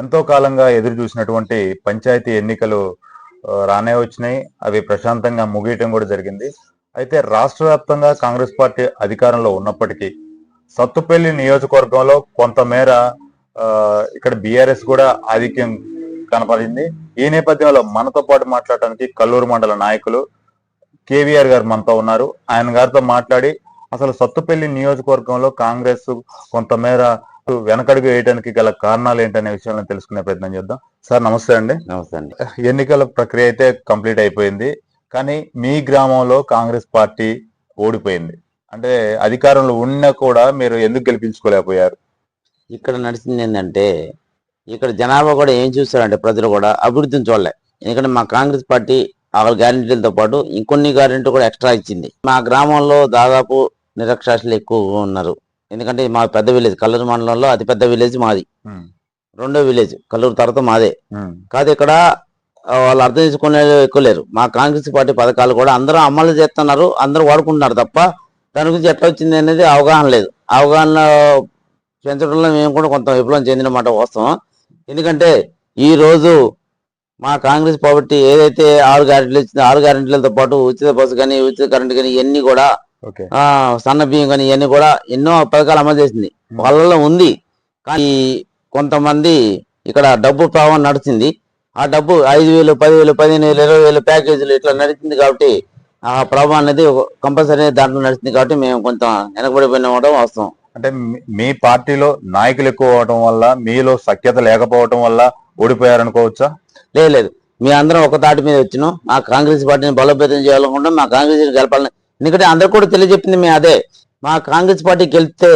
ఎంతో కాలంగా ఎదురు చూసినటువంటి పంచాయతీ ఎన్నికలు రానే వచ్చినాయి. అవి ప్రశాంతంగా ముగియటం కూడా జరిగింది. అయితే రాష్ట్ర వ్యాప్తంగా కాంగ్రెస్ పార్టీ అధికారంలో ఉన్నప్పటికీ సత్తుపల్లి నియోజకవర్గంలో కొంతమేర ఇక్కడ బీఆర్ఎస్ కూడా ఆధిక్యం కనపడింది. ఈ నేపథ్యంలో మనతో పాటు మాట్లాడటానికి కల్లూరు మండల నాయకులు కేవీఆర్ గారు మనతో ఉన్నారు. ఆయన గారితో మాట్లాడి అసలు సత్తుపల్లి నియోజకవర్గంలో కాంగ్రెస్ కొంతమేర వెనకడుగు వేయడానికి గల కారణాలు ఏంటనే విషయాలను తెలుసుకునే ప్రయత్నం చేద్దాం. సార్ నమస్తే అండి. నమస్తే అండి. ఎన్నికల ప్రక్రియ అయితే కంప్లీట్ అయిపోయింది. కానీ మీ గ్రామంలో కాంగ్రెస్ పార్టీ ఓడిపోయింది. అంటే అధికారంలో ఉన్నా కూడా మీరు ఎందుకు గెలిపించుకోలేకపోయారు? ఇక్కడ నడిచింది ఏంటంటే ఇక్కడ జనాభా కూడా ఏం చూస్తారంటే ప్రజలు కూడా అభివృద్ధిని చూడలే. ఎందుకంటే మా కాంగ్రెస్ పార్టీ ఆరు గ్యారెంటీలతో పాటు ఇంకొన్ని గ్యారెంటీ కూడా ఎక్స్ట్రా ఇచ్చింది. మా గ్రామంలో దాదాపు నిరక్షరాస్యులు ఎక్కువ ఉన్నారు. ఎందుకంటే మా పెద్ద విలేజ్ కల్లూరు మండలంలో అతి పెద్ద విలేజ్ మాది. రెండో విలేజ్ కల్లూరు తర్వాత మాదే. కాదు ఇక్కడ వాళ్ళు అర్థం చేసుకునే ఎక్కువ లేరు. మా కాంగ్రెస్ పార్టీ పథకాలు కూడా అందరూ అమలు చేస్తున్నారు అందరూ వాడుకుంటున్నారు తప్ప దాని గురించి ఎట్లా వచ్చింది అనేది అవగాహన లేదు. అవగాహన పెంచడంలో మేము కూడా కొంత విప్లవం చెందిన మాట వాస్తవం. ఎందుకంటే ఈ రోజు మా కాంగ్రెస్ పార్టీ ఏదైతే ఆరు గ్యారెంటీలు ఇచ్చిందో ఆరు గ్యారెంటీలతో పాటు ఉచిత బస్సు కానీ ఉచిత కరెంట్ కానీ ఇవన్నీ కూడా సన్న బియ్యం కానీ ఇవన్నీ కూడా ఎన్నో పథకాలు అమలు చేసింది. వాళ్ళలో ఉంది. కానీ కొంతమంది ఇక్కడ డబ్బు ప్రభావం నడిచింది. ఆ డబ్బు ఐదు వేలు పదివేలు పదిహేను వేలు ఇరవై వేలు ప్యాకేజీలు ఇట్లా నడిచింది కాబట్టి ఆ ప్రభావం అనేది కంపల్సరీ దాంట్లో నడిచింది కాబట్టి మేము కొంచెం వెనకబడిపోయిన వాస్తవం అంటే మీ- మీ పార్టీలో నాయకులు ఎక్కువ అవడం వల్ల మీలో సఖ్యత లేకపోవడం వల్ల ఓడిపోయారనుకోవచ్చా? లేదు లేదు. మీ అందరం ఒక తాటి మీద వచ్చినాం. మా కాంగ్రెస్ పార్టీని బలోపేతం చేయాలనుకుంటే మా కాంగ్రెస్ గెలపాలని ఎందుకంటే అందరు కూడా తెలియజెప్పింది మేము అదే. మా కాంగ్రెస్ పార్టీ గెలిస్తే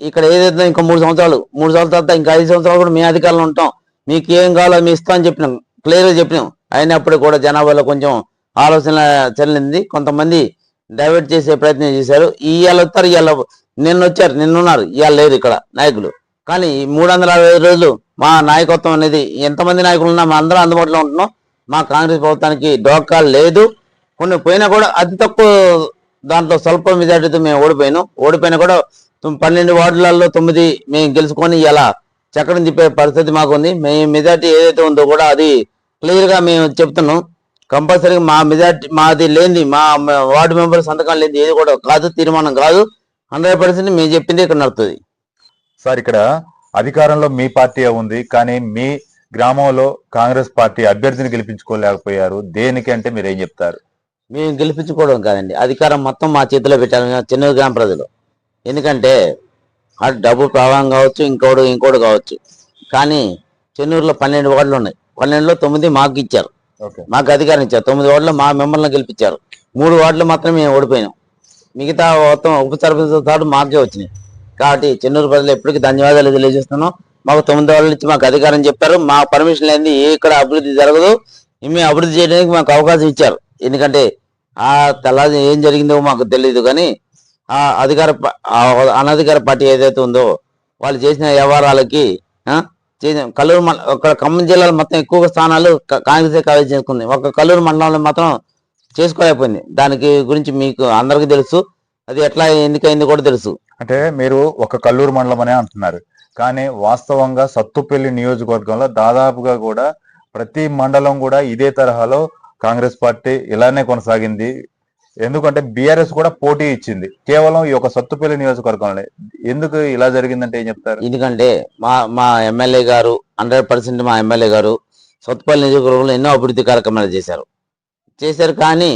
ఇక్కడ ఏదైతే ఇంకా మూడు సంవత్సరాలు మూడు సంవత్సరాల తర్వాత ఇంకా ఐదు సంవత్సరాలు కూడా మీ అధికారంలో ఉంటాం. మీకు ఏం కావాలో మీ ఇస్తాం అని చెప్పినాం. క్లియర్గా చెప్పినాం. అయినప్పుడు కూడా జనాభాలో కొంచెం ఆలోచన చెల్లింది. కొంతమంది డైవర్ట్ చేసే ప్రయత్నం చేశారు. ఇవాళ వస్తారు ఇవాళ నిన్న వచ్చారు నిన్నున్నారు ఇవాళ లేరు ఇక్కడ నాయకులు. కానీ ఈ మూడు వందల అరవై రోజులు మా నాయకత్వం అనేది ఎంతమంది నాయకులు ఉన్నా మా అందరం అందుబాటులో ఉంటున్నాం. మా కాంగ్రెస్ ప్రభుత్వానికి డోకా లేదు. కొన్ని పోయినా కూడా అతి తక్కువ దాంట్లో స్వల్ప మెజార్టీతో మేము ఓడిపోయినాం. ఓడిపోయినా కూడా పన్నెండు వార్డులలో తొమ్మిది మేము గెలుచుకొని ఇలా చక్రం తిప్పే పరిస్థితి మాకు ఉంది మేము మెజార్టీ ఏదైతే ఉందో కూడా అది క్లియర్గా మేము చెప్తున్నాం. కంపల్సరీగా మా మెజార్టీ మాది లేనిది మా వార్డు మెంబర్ సంతకం లేనిది ఏది కూడా కాదు తీర్మానం కాదు. హండ్రెడ్ పర్సెంట్ మేము చెప్పింది ఇక్కడ నడుతుంది. సార్ ఇక్కడ అధికారంలో మీ పార్టీ ఉంది కానీ మీ గ్రామంలో కాంగ్రెస్ పార్టీ అభ్యర్థిని గెలిపించుకోలేకపోయారు. దేనికి అంటే మీరు ఏం చెప్తారు? మేము గెలిపించుకోవడం కాదండి. అధికారం మొత్తం మా చేతిలో పెట్టాలి. చెన్నూరు గ్రామ ప్రజలు. ఎందుకంటే అటు డబ్బు ప్రభావం కావచ్చు ఇంకోటి ఇంకోటి కావచ్చు. కానీ చెన్నూరులో పన్నెండు వార్డులు ఉన్నాయి. పన్నెండులో తొమ్మిది మాకు ఇచ్చారు. ఓకే. మాకు అధికారం ఇచ్చారు. తొమ్మిది వార్డులు మా మెంబర్లను గెలిపించారు. మూడు వార్డులు మాత్రం మేము ఓడిపోయినాం. మిగతా మొత్తం ఉప సర్పంచ్ మాకే వచ్చినాయి. కాబట్టి చెన్నూరు ప్రజలు ఎప్పటికీ ధన్యవాదాలు తెలియజేస్తున్నాం. మాకు తొమ్మిది వార్డులు ఇచ్చి మాకు అధికారం చెప్పారు. మా పర్మిషన్ లేని ఏ ఇక్కడ అభివృద్ధి జరగదు. మేము అభివృద్ధి చేయడానికి మాకు అవకాశం ఇచ్చారు. ఎందుకంటే ఆ తెల్లారి ఏం జరిగిందో మాకు తెలియదు కానీ ఆ అధికార అనధికార పార్టీ ఏదైతే ఉందో వాళ్ళు చేసిన వ్యవహారాలకి చేసిన కల్లూరు మండ ఒక ఖమ్మం జిల్లాలో మొత్తం ఎక్కువ స్థానాలు కాంగ్రెస్ కవర్ చేసుకుంది. ఒక కల్లూరు మండలంలో మాత్రం చేసుకోలేకపోయింది. దానికి గురించి మీకు అందరికీ తెలుసు. అది ఎట్లా ఎందుకైంది కూడా తెలుసు. అంటే మీరు ఒక కల్లూరు మండలం అనే అంటున్నారు. కానీ వాస్తవంగా సత్తుపల్లి నియోజకవర్గంలో దాదాపుగా కూడా ప్రతి మండలం కూడా ఇదే తరహాలో కాంగ్రెస్ పార్టీ ఇలానే కొనసాగింది. ఎందుకంటే బీఆర్ఎస్ కూడా పోటీ ఇచ్చింది. కేవలం ఈ యొక్క సత్తుపల్లి నియోజకవర్గంలో ఎందుకు ఇలా జరిగిందంటే ఏం చెప్తారు? ఎందుకంటే మా మా ఎమ్మెల్యే గారు హండ్రెడ్ పర్సెంట్ మా ఎమ్మెల్యే గారు సత్తుపల్లి నియోజకవర్గంలో ఎన్నో అభివృద్ధి కార్యక్రమాలు చేశారు. చేశారు కానీ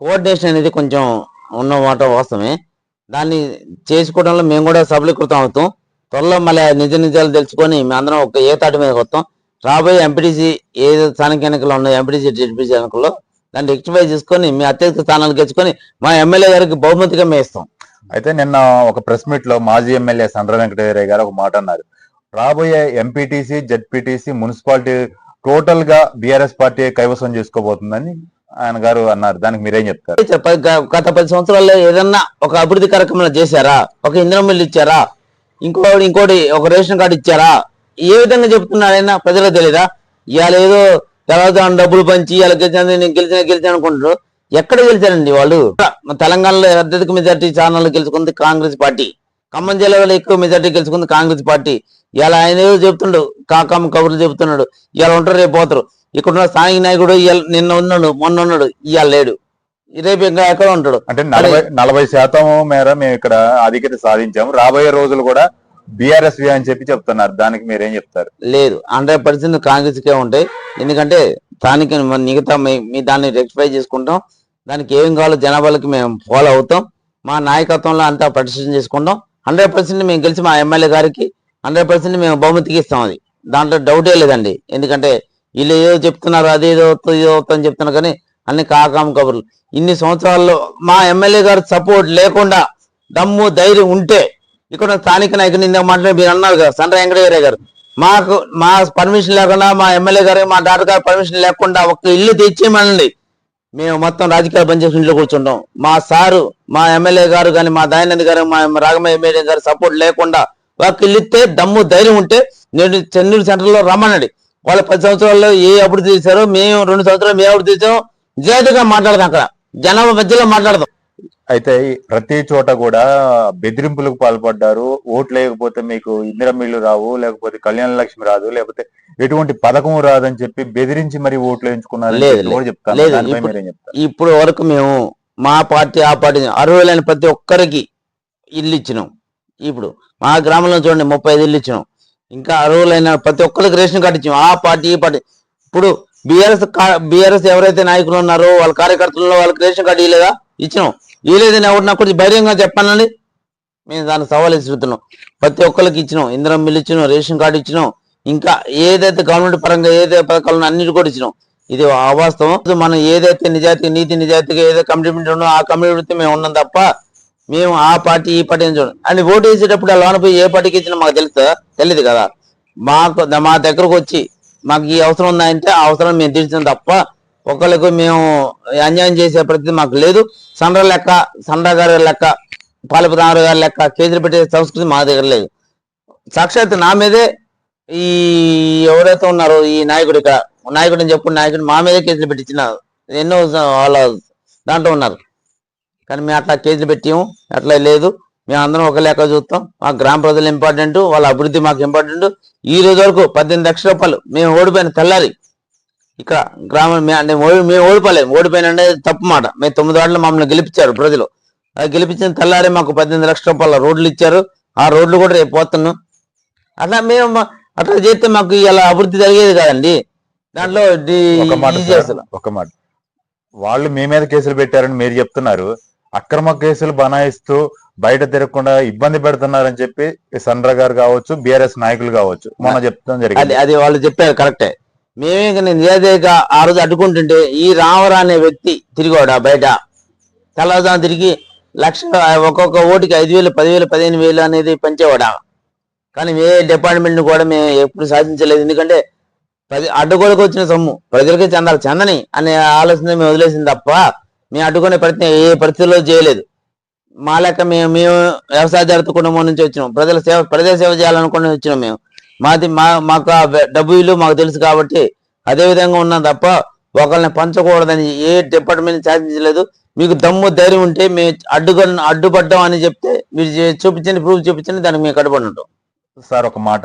కోఆర్డినేషన్ అనేది కొంచెం ఉన్న మాట వాస్తవమే. దాన్ని చేసుకోవడంలో మేము కూడా సబలీకృతం అవుతాం. త్వరలో మళ్ళీ నిజ నిజాలు తెలుసుకొని మేము అందరం ఒక ఏ తాటి మీద వస్తాం. రాబోయే ఎంపీటీసీ ఏ స్థానిక ఎన్నికలు ఉన్నాయో ఎంపీటీసీ డిప్యూటీ ఎన్నికల్లో దాన్ని రెక్టిఫై చేసుకొని మీ అత్యధిక స్థానాలు గెలుచుకొని మా ఎమ్మెల్యే గారికి బహుమతిగా మేము ఇస్తాం అయితే నిన్న ఒక ప్రెస్ మీట్లో మాజీ ఎమ్మెల్యే సండ్ర వెంకటేశ్వరయ్య గారు ఒక మాట అన్నారు. రాబోయే ఎంపీటీసీ జెడ్పీటీసీ మున్సిపాలిటీ టోటల్గా బీఆర్ఎస్ పార్టీ కైవసం చేసుకోబోతుందని ఆయన గారు అన్నారు. దానికి మీరేం చెప్తారు? గత పది సంవత్సరాల్లో ఏదన్నా ఒక అభివృద్ధి కార్యక్రమాలు చేశారా? ఒక ఇంధనం ఇచ్చారా? ఇంకోటి ఇంకోటి ఒక రేషన్ కార్డు ఇచ్చారా? ఏ విధంగా చెప్తున్నాడైనా ప్రజలకు తెలీదా? ఇవాళ ఏదో తర్వాత డబ్బులు పంచి ఇవాళ గెలిచాను నేను గెలిచిన గెలిచాను అనుకుంటారు ఎక్కడ గెలిచారండి వాళ్ళు? తెలంగాణలో అత్యధిక మెజార్టీ ఛానల్ గెలుచుకుంది కాంగ్రెస్ పార్టీ. ఖమ్మం జిల్లాలో ఎక్కువ మెజార్టీ గెలుచుకుంది కాంగ్రెస్ పార్టీ. ఇలా ఆయన ఏదో చెప్తుండు కాకమ్మ కబుర్లు చెప్తున్నాడు. ఇలా ఉంటారు రేపు పోతారు. ఇక్కడ ఉన్న స్థానిక నాయకుడు నిన్న ఉన్నాడు మొన్న ఉన్నాడు ఇవాళ లేడు. రేపు ఇంకా ఎక్కడ ఉంటాడు? అంటే నలభై నలభై శాతం మేర మేము ఇక్కడ అధికత సాధించాము. రాబోయే రోజులు కూడా బీఆర్ఎస్ అని చెప్పి చెప్తున్నారు. దానికి మీరేం చెప్తారు? లేదు. హండ్రెడ్ పర్సెంట్ కాంగ్రెస్కే ఉంటాయి. ఎందుకంటే స్థానిక మిగతా మీ- మీ దాన్ని రెక్టిఫై చేసుకుంటాం. దానికి ఏం కావాలో జనాభాలకి మేము ఫాలో అవుతాం. మా నాయకత్వంలో అంతా ప్రతిష్టం చేసుకుంటాం. హండ్రెడ్ పర్సెంట్ మేము గెలిచి మా ఎమ్మెల్యే గారికి హండ్రెడ్ పర్సెంట్ మేము బహుమతికి ఇస్తాం అది. దాంట్లో డౌటే లేదండి. ఎందుకంటే వీళ్ళు ఏదో చెప్తున్నారు అది ఏదో అవుతుంది ఏదో అవుతుందని చెప్తున్నారు కానీ అన్ని కాకాం కబుర్లు. ఇన్ని సంవత్సరాల్లో మా ఎమ్మెల్యే గారు సపోర్ట్ లేకుండా దమ్ము ధైర్యం ఉంటే ఇక్కడ స్థానిక నాయకుని ఇందాక మాట్లాడి మీరు అన్నారు కదా సండ్ర వెంకటయ్య గారు. మాకు మా పర్మిషన్ లేకుండా మా ఎమ్మెల్యే గారు మా డాక్టర్ గారు పర్మిషన్ లేకుండా ఒక్క ఇల్లు తెచ్చేయమనండి మేము మొత్తం రాజకీయాలు పనిచేసిన ఇంట్లో కూర్చుంటాం. మా సారు మా ఎమ్మెల్యే గారు కానీ మా దయానంద్ గారు మా రాగమయ్య ఎమ్మెల్యే గారు సపోర్ట్ లేకుండా ఒక ఇల్లు ఇస్తే దమ్ము ధైర్యం ఉంటే నేను చెన్నూరు సెంటర్లో రమ్మనండి. వాళ్ళ పది సంవత్సరాల్లో ఏ అభివృద్ధి చేశారో మేము రెండు సంవత్సరాలు మేము అభివృద్ధి చేసాం నిజాయితీగా మాట్లాడదాం అక్కడ. జనాభా మధ్యలో మాట్లాడదాం. అయితే ప్రతి చోట కూడా బెదిరింపులకు పాల్పడ్డారు. ఓట్లు లేకపోతే మీకు ఇందిరమిల్లు రావు లేకపోతే కళ్యాణ లక్ష్మి రాదు లేకపోతే ఎటువంటి పథకం రాదని చెప్పి బెదిరించి మరి ఓట్లు వేయించుకున్నారు చెప్తాను. ఇప్పుడు వరకు మేము మా పార్టీ ఆ పార్టీ అర్హులైన ప్రతి ఒక్కరికి ఇల్లు ఇచ్చినాం. ఇప్పుడు మా గ్రామంలో చూడండి ముప్పై ఐదు ఇల్లు ఇచ్చినాం. ఇంకా అర్హులైన ప్రతి ఒక్కరికి రేషన్ కార్డు ఇచ్చాం ఆ పార్టీ ఈ పార్టీ. ఇప్పుడు బీఆర్ఎస్ బీఆర్ఎస్ ఎవరైతే నాయకులు ఉన్నారో వాళ్ళ కార్యకర్తలలో వాళ్ళకి రేషన్ కార్డు ఇవ్వలేదా? ఇచ్చినాం. ఇవ్వలేదని ఎవరు నాకు కొంచెం ధైర్యంగా చెప్పానండి. మేము దాన్ని సవాల్ ఇస్తున్నాం ప్రతి ఒక్కరికి ఇచ్చినాం. ఇందిరం బిల్లు ఇచ్చినాం రేషన్ కార్డు ఇచ్చినాం ఇంకా ఏదైతే గవర్నమెంట్ పరంగా ఏదైతే పథకాలను అన్నిటి కూడా ఇచ్చినాం. ఇది అవాస్తవం. మనం ఏదైతే నిజాయితీ నీతి నిజాయితీగా ఏదో కమిట్మెంట్ ఉన్నో ఆ కమిట్మెంట్ మేము ఉన్నాం తప్ప మేము ఆ పార్టీ ఈ పార్టీ చూడండి అండ్ అని ఓటు వేసేటప్పుడు ఆ లోన పోయి ఏ పార్టీకి ఇచ్చినా మాకు తెలుస్తా తెలియదు కదా. మాకు మా దగ్గరకు వచ్చి మాకు ఈ అవసరం ఉందంటే ఆ అవసరం మేము తీర్చినాం తప్ప ఒకళ్ళకు మేము అన్యాయం చేసే ప్రతి మాకు లేదు. సండ్ర లెక్క సండ్ర గారి లెక్క పాలపు రామారావు గారి లెక్క కేజీలు పెట్టే సంస్కృతి మా దగ్గర లేదు. సాక్షాత్ నా మీదే ఈ ఎవరైతే ఉన్నారో ఈ నాయకుడు ఇక్కడ నాయకుడు అని చెప్పు నాయకుడు మా మీదే కేసులు పెట్టించిన ఎన్నో వాళ్ళ దాంట్లో ఉన్నారు. కానీ మేము అట్లా కేసులు పెట్టాము అట్లా లేదు. మేము అందరం ఒక లెక్క చూస్తాం. మా గ్రామ ప్రజలు ఇంపార్టెంట్ వాళ్ళ అభివృద్ధి మాకు ఇంపార్టెంట్. ఈ రోజు వరకు పద్దెనిమిది లక్షల రూపాయలు మేము ఓడిపోయిన తెల్లారి ఇక్కడ గ్రామం అంటే మేము ఓడిపోలేము ఓడిపోయిన అనేది తప్పు మాట. మేము తొమ్మిది వాటిలో మమ్మల్ని గెలిపించారు ప్రజలు. అది గెలిపించిన తెల్లారి మాకు పద్దెనిమిది లక్షల రూపాయల రోడ్లు ఇచ్చారు. ఆ రోడ్లు కూడా రేపు పోతున్నాం. అట్లా మేము అట్లా చేస్తే మాకు ఇలా అభివృద్ధి జరిగేది కాదండి. దాంట్లో ఒక మాట వాళ్ళు మీ మీద కేసులు పెట్టారని మీరు చెప్తున్నారు. అక్రమ కేసులు బనాయిస్తూ బయట తిరగకుండా ఇబ్బంది పెడుతున్నారని చెప్పి సండ్ర గారు కావచ్చు బీఆర్ఎస్ నాయకులు కావచ్చు మొన్న చెప్తాం జరిగింది. అది వాళ్ళు చెప్పారు కరెక్టే. మేమే కానీ నిజాయితీగా ఆ రోజు అడ్డుకుంటుంటే ఈ రామరా అనే వ్యక్తి తిరిగాడు ఆ బయట. తెల్లవారుజాము తిరిగి లక్ష ఒక్కొక్క ఓటుకి ఐదు వేలు పదివేలు పదిహేను వేలు అనేది పంచేవాడు? కానీ ఏ డిపార్ట్మెంట్ని కూడా మేము ఎప్పుడు సాధించలేదు. ఎందుకంటే ప్రతి అడ్డుకోలకు వచ్చిన సొమ్ము ప్రజలకే చెందాలి. చెందని అనే ఆలోచన మేము వదిలేసింది తప్ప మేము అడ్డుకునే ప్రయత్నం ఏ పరిస్థితుల్లో చేయలేదు. మా లెక్క మేము మేము వ్యవసాయదారిత కుటుంబం నుంచి వచ్చినాం. ప్రజల సేవ ప్రజల సేవ చేయాలనుకుని వచ్చినాం మేము. మాది మా మాకు ఆ డబ్బు ఇల్లు మాకు తెలుసు కాబట్టి అదే విధంగా ఉన్నాం తప్ప ఒకరిని పంచకూడదని ఏ డిపార్ట్మెంట్ సాధించలేదు. మీకు దమ్ము ధైర్యం ఉంటే మేము అడ్డుకొని అడ్డుపడ్డాం అని చెప్తే మీరు చూపించండి ప్రూఫ్ చూపించండి దానికి మేము కట్టుబడి ఉంటాం. సార్ ఒక మాట.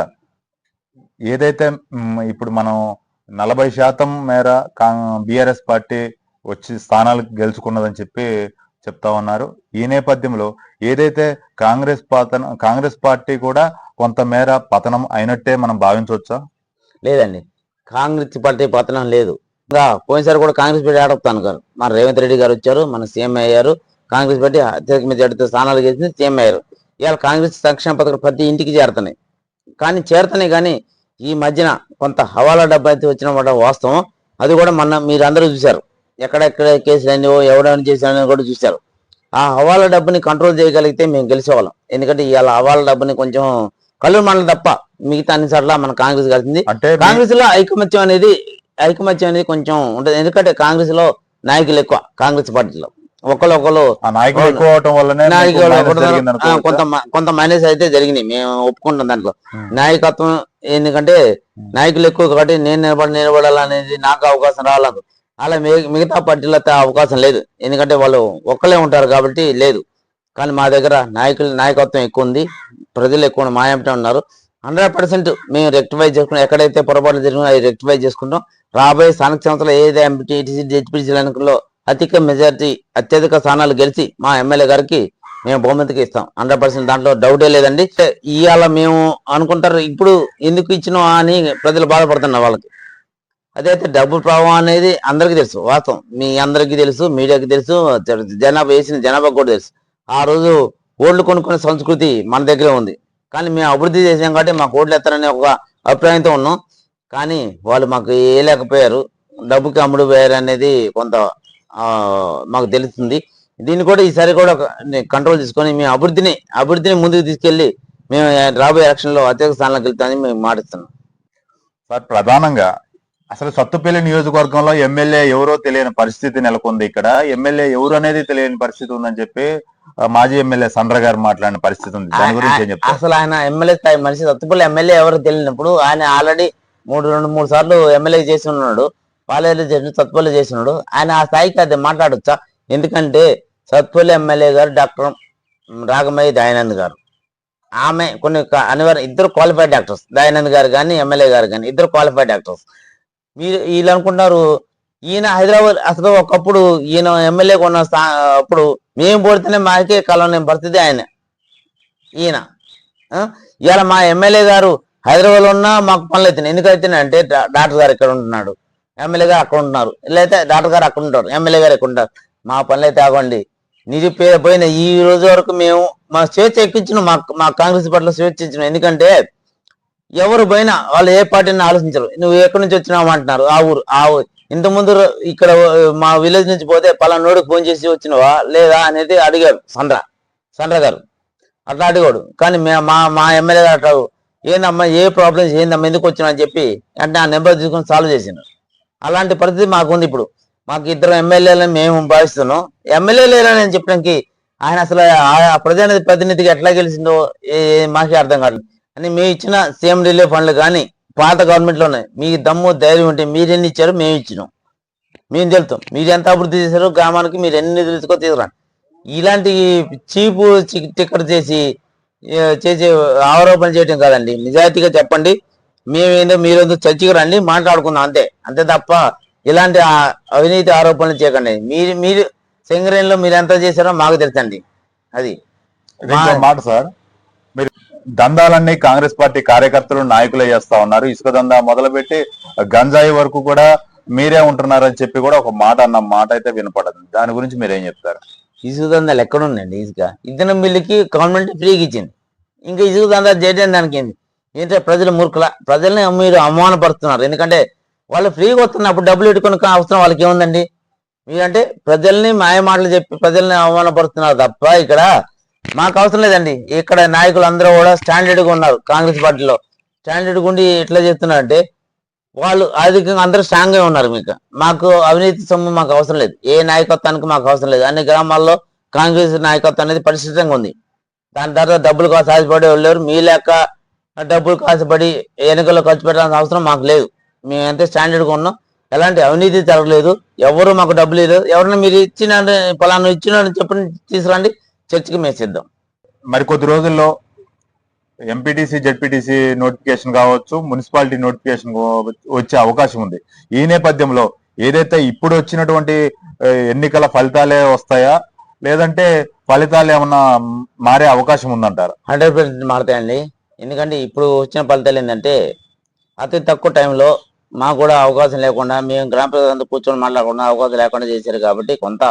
ఏదైతే ఇప్పుడు మనం నలభై శాతం మేర బీఆర్ఎస్ పార్టీ వచ్చి స్థానాలు గెలుచుకున్నదని చెప్పి చెప్తా ఉన్నారు. ఈ నేపథ్యంలో ఏదైతే కాంగ్రెస్ పతనం కాంగ్రెస్ పార్టీ కూడా కొంతమేర పతనం అయినట్టే మనం భావించవచ్చా? లేదండి. కాంగ్రెస్ పార్టీ పతనం లేదు. ఇంకా పోయినసారి కూడా కాంగ్రెస్ పార్టీ ఆడొస్తాను గారు. మన రేవంత్ రెడ్డి గారు వచ్చారు మన సీఎం అయ్యారు. కాంగ్రెస్ పార్టీ అత్యధిక మెజార్టీతో స్థానాలు గెలిచింది సీఎం అయ్యారు. ఇవాళ కాంగ్రెస్ సంక్షేమ పథకాలు ప్రతి ఇంటికి చేరుతున్నాయి. కానీ చేరుతున్నాయి కానీ ఈ మధ్యన కొంత హవాలా డబ్బు అయితే వచ్చిన వాస్తవం. అది కూడా మొన్న మీరు అందరూ చూశారు. ఎక్కడెక్కడ కేసులు అయినాయో ఎవడని చేశానో కూడా చూశారు. ఆ హవాలా డబ్బుని కంట్రోల్ చేయగలిగితే మేము గెలిచేవాళ్ళం. ఎందుకంటే ఇవాళ హవాలా డబ్బుని కొంచెం కళ్ళు మండలం తప్ప మిగతా అన్ని చోట్ల మన కాంగ్రెస్ కలిసింది. కాంగ్రెస్లో ఐకమత్యం అనేది ఐకమత్యం అనేది కొంచెం ఉంటుంది. ఎందుకంటే కాంగ్రెస్లో నాయకులు ఎక్కువ కాంగ్రెస్ పార్టీలో. ఒకళ్ళు ఒకళ్ళు ఆ నాయకులు ఎక్కువ అవటం వల్లనే మీకు నాయకులు మైనస్ ఒకరు- జరిగింది ఆ, అనుకోవచ్చా? కొంత కొంత మైనస్ అయితే జరిగినాయి. మేము ఒప్పుకుంటాం దాంట్లో. నాయకత్వం ఎందుకంటే నాయకులు ఎక్కువ కాబట్టి నేను నిలబడి నిలబడాలనేది నాకు అవకాశం రాలేదు. అలా మిగతా పార్టీలో అవకాశం లేదు. ఎందుకంటే వాళ్ళు ఒక్కలే ఉంటారు కాబట్టి లేదు. కానీ మా దగ్గర నాయకులు నాయకత్వం ఎక్కువ ఉంది. ప్రజలు ఎక్కువ మా ఉన్నారు. హండ్రెడ్ పర్సెంట్ మేము రెక్టిఫై చేసుకున్నాం. ఎక్కడైతే పొరపాట్లు జరిగినా అవి రెక్టిఫై చేసుకుంటాం. రాబోయే స్థానిక సంస్థలు ఏదైతే ఎంపీటీసీ జెడ్పీటీసీ ఎన్నికల్లో అధిక మెజారిటీ అత్యధిక స్థానాలు గెలిచి మా ఎమ్మెల్యే గారికి మేము బహుమతికి ఇస్తాం. హండ్రెడ్ పర్సెంట్ దాంట్లో డౌటే లేదండి. ఇవాళ మేము అనుకుంటారు ఇప్పుడు ఎందుకు ఇచ్చినాం అని ప్రజలు బాధపడుతున్నారు వాళ్ళకి. అదైతే డబ్బు ప్రభావం అనేది అందరికీ తెలుసు వాస్తవం. మీ అందరికీ తెలుసు మీడియాకి తెలుసు జ- జనాభా వేసిన జనాభా కూడా తెలుసు. ఆ రోజు ఓట్లు కొనుక్కునే సంస్కృతి మన దగ్గరే ఉంది. కానీ మేము అభివృద్ధి చేసాం కాబట్టి మాకు ఓట్లు ఎత్తారనే ఒక అభిప్రాయంతో ఉన్నాం. కానీ వాళ్ళు మాకు వేయలేకపోయారు డబ్బుకి అమ్ముడు పోయారు అనేది కొంత మాకు తెలుస్తుంది. దీన్ని కూడా ఈసారి కూడా కంట్రోల్ తీసుకొని మేము అభివృద్ధిని అభివృద్ధిని ముందుకు తీసుకెళ్ళి మేము రాబోయే ఎలక్షన్లో అత్యధిక స్థానంలోకి వెళ్తామని మేము మాటిస్తున్నాం. సార్ ప్రధానంగా అసలు సత్తుపల్లి నియోజకవర్గంలో ఎమ్మెల్యే ఎవరో తెలియని పరిస్థితి నెలకొంది ఇక్కడ. ఎమ్మెల్యే ఎవరు అనేది తెలియని పరిస్థితి ఉందని చెప్పి మాజీ ఎమ్మెల్యే సండ్ర గారు మాట్లాడిన పరిస్థితి ఉంది. దాని గురించి ఏం చెప్తారు? అసలు ఆయన ఎమ్మెల్యే స్థాయి మనిషి సత్తుపల్లి ఎమ్మెల్యే ఎవరు తెలియనప్పుడు ఆయన ఆల్రెడీ మూడు రెండు మూడు సార్లు ఎమ్మెల్యే చేసి ఉన్నాడు. పాలేరు చేసి సత్తుపల్లి చేసి ఉన్నాడు. ఆయన ఆ స్థాయికి అది మాట్లాడొచ్చా? ఎందుకంటే సత్తుపల్లి ఎమ్మెల్యే గారు డాక్టర్ రాగమయ్య దయానంద్ గారు. ఆమె కొన్ని అనివార్య ఇద్దరు క్వాలిఫైడ్ డాక్టర్స్. దయానంద్ గారు కానీ ఎమ్మెల్యే గారు కానీ ఇద్దరు క్వాలిఫైడ్ డాక్టర్స్. మీరు వీళ్ళు అనుకుంటున్నారు ఈయన హైదరాబాద్ అసలు ఒకప్పుడు ఈయన ఎమ్మెల్యే కొన్న స్థా అప్పుడు మేము పోడితేనే మాకే కలవని పరిస్థితి ఆయన. ఈయన. ఇవాళ మా ఎమ్మెల్యే గారు హైదరాబాద్ ఉన్నా మాకు పనులు అవుతున్నాయి ఎందుకైతే అంటే డాక్టర్ గారు ఇక్కడ ఉంటున్నాడు. ఎమ్మెల్యే గారు అక్కడ ఉంటున్నారు. లేకపోతే డాక్టర్ గారు అక్కడ ఉంటారు. ఎమ్మెల్యే గారు ఇక్కడ ఉంటారు. మా పనులు అయితే ఆగండి. నిరుపేదపోయిన ఈ రోజు వరకు మేము మా స్వేచ్ఛ ఎక్కించిన. మా మా కాంగ్రెస్ పార్టీలో స్వేచ్ఛ ఇచ్చిన. ఎందుకంటే ఎవరు పోయినా వాళ్ళు ఏ పార్టీని ఆలోచించరు. నువ్వు ఎక్కడి నుంచి వచ్చినావు అంటున్నారు. ఆ ఊరు ఆ ఊరు. ఇంత ముందు ఇక్కడ మా విలేజ్ నుంచి పోతే పలానోడికి ఫోన్ చేసి వచ్చినవా? లేదా అనేది అడిగారు సండ్ర. సండ్ర గారు. అట్లా అడిగాడు. కానీ మా మా ఎమ్మెల్యే గారు అట్లా ఏందమ్మా ఏ ప్రాబ్లమ్స్ ఏందమ్మా ఎందుకు వచ్చినా అని చెప్పి అంటే ఆ నెంబర్ తీసుకొని సాల్వ్ చేసిండు. అలాంటి పరిస్థితి మాకు ఉంది ఇప్పుడు. మాకు ఇద్దరు ఎమ్మెల్యేలను మేము భావిస్తున్నాం. ఎమ్మెల్యే లేరని నేను చెప్పడానికి ఆయన అసలు ఆ ప్రజానిధి ప్రతినిధిగా ఎట్లా గెలిచిందో మాకే అర్థం కాదు అని మేము ఇచ్చిన సీఎం రిలీఫ్ ఫండ్లు కానీ పాత గవర్నమెంట్లో ఉన్నాయి మీ దమ్ము ధైర్యం ఉంటే మీరు ఎన్ని ఇచ్చారో మేము ఇచ్చినాం. మేము తెలుతాం. మీరు ఎంత అభివృద్ధి చేశారో గ్రామానికి మీరు ఎన్ని తెలుసుకో తీసుకురండి ఇలాంటి చీపు టికెట్ చేసి చేసే ఆరోపణ చేయటం కాదండి. నిజాయితీగా చెప్పండి. మేమేందో మీరేందో చర్చకి రండి మాట్లాడుకుందాం అంతే. అంతే తప్ప ఇలాంటి అవినీతి ఆరోపణలు చేయకండి. మీరు మీరు సింగరేణిలో మీరు ఎంత చేశారో మాకు తెలుసండి. అది. మాట సార్. దందాలన్నీ కాంగ్రెస్ పార్టీ కార్యకర్తలు నాయకులే చేస్తా ఉన్నారు. ఇసుక దందా మొదలుపెట్టి గంజాయి వరకు కూడా మీరే ఉంటున్నారని చెప్పి కూడా ఒక మాట అన్న మాట అయితే వినపడదు. దాని గురించి మీరు ఏం చెప్తారు? ఇసుక దందాలు ఎక్కడుందండి ఇసుక? ఇద్దరం మిల్లుకి గవర్నమెంట్ ఫ్రీగా ఇచ్చింది. ఇంకా ఇసుక దందా చేయడం దానికి ఏంది? ఏంటంటే ప్రజలు మూర్ఖుల? ప్రజల్ని మీరు అవమానపడుతున్నారు ఎందుకంటే వాళ్ళు ఫ్రీగా వస్తున్నప్పుడు డబ్బులు పెట్టుకుని అవసరం వాళ్ళకి ఏముందండి? మీరంటే ప్రజల్ని మాయ మాటలు చెప్పి ప్రజల్ని అవమానపడుతున్నారు తప్ప ఇక్కడ మాకు అవసరం లేదండి. ఇక్కడ నాయకులు అందరూ కూడా స్టాండర్డ్గా ఉన్నారు కాంగ్రెస్ పార్టీలో. స్టాండర్డ్ ఉండి ఎట్లా చేస్తున్నారంటే వాళ్ళు ఆర్థికంగా అందరూ స్ట్రాంగ్గా ఉన్నారు మీకు. మాకు అవినీతి సొమ్ము మాకు అవసరం లేదు. ఏ నాయకత్వానికి మాకు అవసరం లేదు. అన్ని గ్రామాల్లో కాంగ్రెస్ నాయకత్వం అనేది పరిశుభ్రంగా ఉంది. దాని తర్వాత డబ్బులు కాసు ఆశపడే వాళ్ళు మీ లెక్క డబ్బులు కాసుపడి ఎన్నికల్లో ఖర్చు పెట్టాల్సిన అవసరం మాకు లేదు. మేము ఎంత స్టాండర్డ్ ఉన్నాం. ఎలాంటి అవినీతి జరగలేదు. ఎవరు మాకు డబ్బులు లేదు. ఎవరైనా మీరు ఇచ్చిన పలానా ఇచ్చిన చెప్పండి తీసుకురండి. చర్చికి మేము సిద్ధం మరి కొద్ది రోజుల్లో ఎంపీటీసీ జెడ్పీటీసీ నోటిఫికేషన్ కావచ్చు మున్సిపాలిటీ నోటిఫికేషన్ వచ్చే అవకాశం ఉంది. ఈ నేపథ్యంలో ఏదైతే ఇప్పుడు వచ్చినటువంటి ఎన్నికల ఫలితాలే వస్తాయా? లేదంటే ఫలితాలు ఏమన్నా మారే అవకాశం ఉందంటారు? హండ్రెడ్ పర్సెంట్ మారుతాయండి. ఎందుకంటే ఇప్పుడు వచ్చిన ఫలితాలు ఏంటంటే అతి తక్కువ టైంలో మాకు కూడా అవకాశం లేకుండా మేము గ్రామ ప్రజలంతా కూర్చొని మాట్లాడకుండా అవకాశం లేకుండా చేశారు కాబట్టి కొంత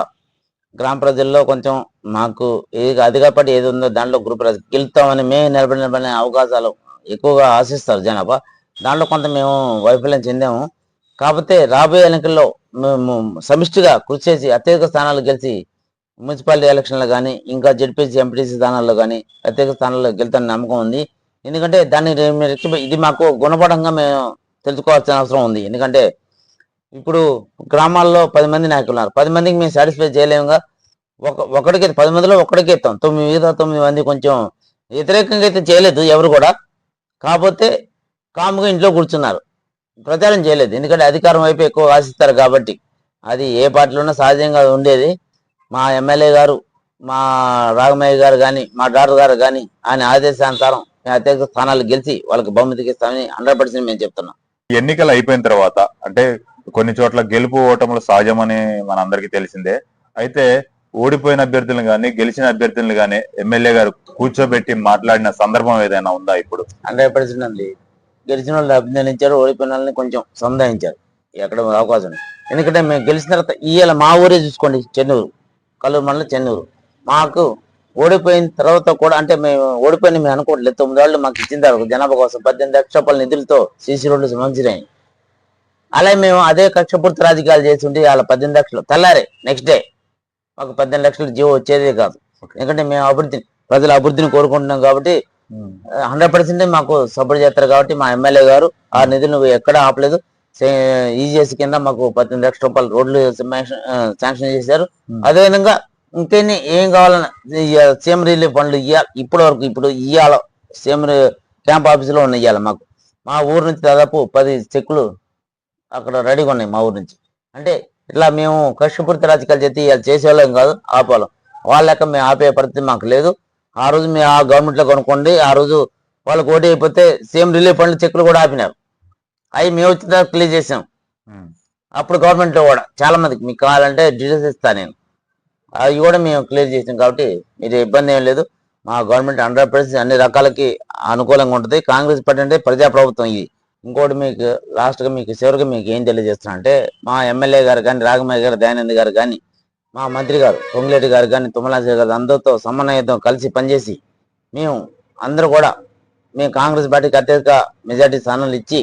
గ్రామ ప్రజల్లో కొంచెం మాకు ఏది అధికపడి ఏది ఉందో దాంట్లో గ్రూప్ గెలుస్తామని మేము నిలబడి నిలబడిన అవకాశాలు ఎక్కువగా ఆశిస్తారు జనాభా. దాంట్లో కొంత మేము వైఫల్యం చెందాము. కాకపోతే రాబోయే ఎన్నికల్లో మేము సమిష్టిగా కృషి చేసి అత్యధిక స్థానాలు గెలిచి మున్సిపాలిటీ ఎలక్షన్లో కానీ ఇంకా జడ్పీసీ ఎంపీటీసీ స్థానాల్లో కానీ ప్రత్యేక స్థానాల్లో గెలుతాని నమ్మకం ఉంది. ఎందుకంటే దాన్ని ఇది మాకు గుణపడంగా మేము తెలుసుకోవాల్సిన అవసరం ఉంది. ఎందుకంటే ఇప్పుడు గ్రామాల్లో పది మంది నాయకులు ఉన్నారు పది మందికి మేము సాటిస్ఫై చేయలేముగా. ఒక ఒకటికి పది మందిలో ఒకటికి ఇస్తాం తొమ్మిది మిగతా తొమ్మిది మంది కొంచెం వ్యతిరేకంగా అయితే చేయలేదు ఎవరు కూడా. కాకపోతే కాముగా ఇంట్లో కూర్చున్నారు. ప్రచారం చేయలేదు. ఎందుకంటే అధికారం వైపు ఎక్కువ ఆశిస్తారు కాబట్టి. అది ఏ పార్టీలోనూ సహజంగా ఉండేది. మా ఎమ్మెల్యే గారు మా రాగమయ్య గారు కానీ మా డాక్టర్ గారు కానీ ఆయన ఆదేశానుసారం మేము అత్యధిక స్థానాలు గెలిచి వాళ్ళకి బహుమతికి ఇస్తామని హండ్రెడ్ పర్సెంట్ మేము చెప్తున్నాం. ఎన్నికలు అయిపోయిన తర్వాత అంటే కొన్ని చోట్ల గెలుపు ఓటములు సహజమని మనందరికీ తెలిసిందే. అయితే ఓడిపోయిన అభ్యర్థులను గాని గెలిచిన అభ్యర్థులను గాని ఎమ్మెల్యే గారు కూర్చోబెట్టి మాట్లాడిన సందర్భం ఏదైనా ఉందా ఇప్పుడు? హండ్రెడ్ పర్సెంట్ అండి గెలిచిన వాళ్ళు అభినందించారు ఓడిపోయిన వాళ్ళని కొంచెం సంధాయించారు ఎక్కడ అవకాశం ఎందుకంటే మేము గెలిచిన తర్వాత ఇవాళ మా ఊరే చూసుకోండి చెన్నూరు. కల్లూరు మండలం చెన్నూరు. మాకు ఓడిపోయిన తర్వాత కూడా అంటే మేము ఓడిపోయిన మేము అనుకోవట్లేదు. తొమ్మిది వాళ్ళు మాకు ఇచ్చిన తర్వాత జనాభా కోసం పద్దెనిమిది లక్షల రూపాయల నిధులతో సీసీ రోడ్లు మంచిరాయి అలాగే మేము అదే కక్షపూర్తి రాజకీయాలు చేస్తుంటే వాళ్ళ పద్దెనిమిది లక్షలు తెల్లారే నెక్స్ట్ డే మాకు పద్దెనిమిది లక్షల జీవో వచ్చేదే కాదు. ఎందుకంటే మేము అభివృద్ధిని ప్రజల అభివృద్ధిని కోరుకుంటున్నాం కాబట్టి హండ్రెడ్ పర్సెంట్ మాకు సపోర్ట్ చేస్తారు కాబట్టి మా ఎమ్మెల్యే గారు ఆ నిధులు ఎక్కడ ఆపలేదు. ఈజీఎస్ కింద మాకు పద్దెనిమిది లక్షల రూపాయలు రోడ్లు శాంక్షన్ చేశారు. అదేవిధంగా ఇంకెన్ని ఏం కావాలన్నా సీఎం రిలీఫ్ ఫండ్లు ఇవ్వాలి ఇప్పటి వరకు ఇప్పుడు ఇవ్వాలి సీఎం క్యాంప్ ఆఫీసులో ఉన్నాయి ఇవ్వాలి మాకు. మా ఊరు నుంచి దాదాపు పది చెక్కులు అక్కడ రెడీగా ఉన్నాయి మా ఊరు నుంచి. అంటే ఇట్లా మేము కష్టపూర్తి రాజకీయాలు చేసి ఇవాళ చేసేవాళ్ళం కాదు ఆపాలం వాళ్ళ లెక్క మేము ఆపే పరిస్థితి మాకు లేదు. ఆ రోజు మేము ఆ గవర్నమెంట్లో కొనుక్కోండి ఆ రోజు వాళ్ళకి ఓటు అయిపోతే సీఎం రిలీఫ్ ఫండ్ చెక్కులు కూడా ఆపినారు. అవి మేము వచ్చిన తర్వాత క్లియర్ చేసాం. అప్పుడు గవర్నమెంట్లో కూడా చాలా మందికి మీకు కావాలంటే డీటెయిల్స్ ఇస్తాను నేను. అవి కూడా మేము క్లియర్ చేసాం కాబట్టి మీరు ఇబ్బంది ఏం లేదు. మా గవర్నమెంట్ హండ్రెడ్ పర్సెంట్ అన్ని రకాలకి అనుకూలంగా ఉంటుంది. కాంగ్రెస్ పార్టీ అంటే ప్రజాప్రభుత్వం ఇది. ఇంకోటి మీకు లాస్ట్గా మీకు చివరికి మీకు ఏం తెలియజేస్తున్నా అంటే మా ఎమ్మెల్యే గారు కానీ రాఘమయ్య గారు దయానంద్ గారు కానీ మా మంత్రి గారు పొంగిరెడ్డి గారు కానీ తుమ్మలాసి గారు అందరితో సమన్వయంతో కలిసి పనిచేసి మేము అందరూ కూడా మేము కాంగ్రెస్ పార్టీకి అత్యధిక మెజార్టీ స్థానాలు ఇచ్చి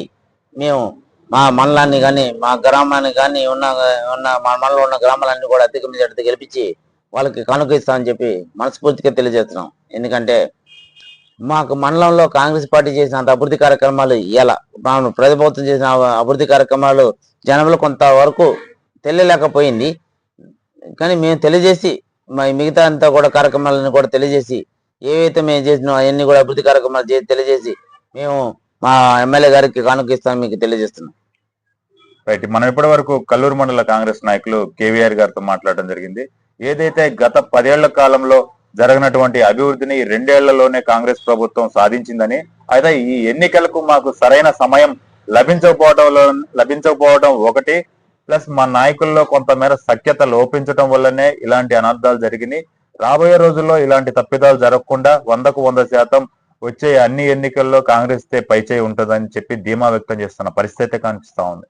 మేము మా మండలాన్ని కానీ మా గ్రామాన్ని కానీ ఉన్న ఉన్న మా మండలంలో ఉన్న గ్రామాలన్నీ కూడా అధిక మెజార్టీ గెలిపించి వాళ్ళకి కానుక ఇస్తామని చెప్పి మనస్ఫూర్తిగా తెలియజేస్తున్నాం. ఎందుకంటే మాకు మండలంలో కాంగ్రెస్ పార్టీ చేసినంత అభివృద్ధి కార్యక్రమాలు ఎలా మనం ప్రభుత్వం చేసిన అభివృద్ధి కార్యక్రమాలు జనంలో కొంతవరకు తెలియలేకపోయింది. కానీ మేము తెలియజేసి మా మిగతా అంతా కూడా కార్యక్రమాలను కూడా తెలియజేసి ఏవైతే మేము చేసినా అవన్నీ కూడా అభివృద్ధి కార్యక్రమాలు చేసి తెలియజేసి మేము మా ఎమ్మెల్యే గారికి కానుకిస్తాం మీకు తెలియజేస్తున్నాం. రైట్. మనం ఇప్పటి వరకు కల్లూరు మండల కాంగ్రెస్ నాయకులు కేవీఆర్ గారితో మాట్లాడడం జరిగింది. ఏదైతే గత పదేళ్ళ కాలంలో జరగనటువంటి అభివృద్ధిని ఈ రెండేళ్ళలోనే కాంగ్రెస్ ప్రభుత్వం సాధించిందని. అయితే ఈ ఎన్నికలకు మాకు సరైన సమయం లభించకపోవడం లభించకపోవడం ఒకటి. ప్లస్ మా నాయకుల్లో కొంతమేర సఖ్యత లోపించడం వల్లనే ఇలాంటి అనర్థాలు జరిగినాయి. రాబోయే రోజుల్లో ఇలాంటి తప్పిదాలు జరగకుండా వందకు వంద శాతం వచ్చే అన్ని ఎన్నికల్లో కాంగ్రెస్ పైచేయి ఉంటుందని చెప్పి ధీమా వ్యక్తం చేస్తున్న పరిస్థితి కనిపిస్తా ఉంది.